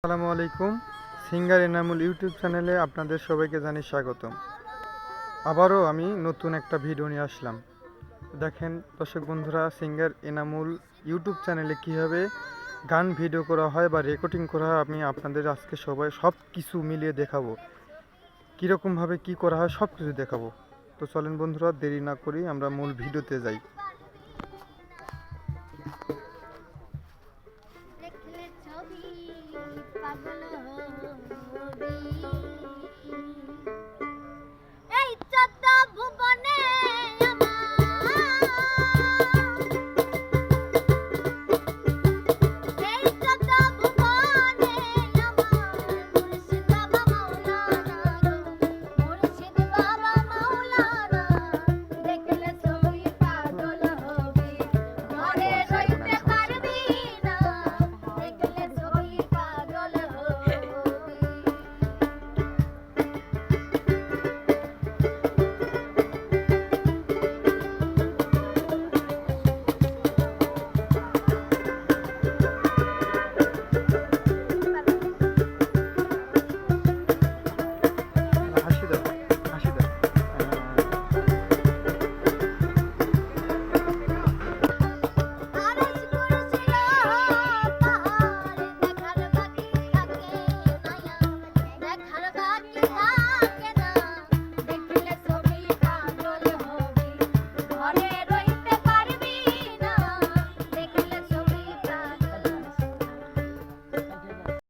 আসসালামু আলাইকুম। Singer Enamul YouTube চ্যানেলে আপনাদের সবাইকে জানি স্বাগতম। আবারও আমি নতুন একটা ভিডিও নিয়ে আসলাম। দেখেন দর্শক বন্ধুরা, সিঙ্গার এনামুল ইউটিউব চ্যানেলে কীভাবে গান ভিডিও করা হয় বা রেকর্ডিং করা হয় আমি আপনাদের আজকে সবাই সব কিছু মিলিয়ে দেখাবো। কীরকমভাবে কি করা হয় সব কিছু দেখাবো। তো চলেন বন্ধুরা, দেরি না করি আমরা মূল ভিডিওতে যাই। Bye. 하시더라고요.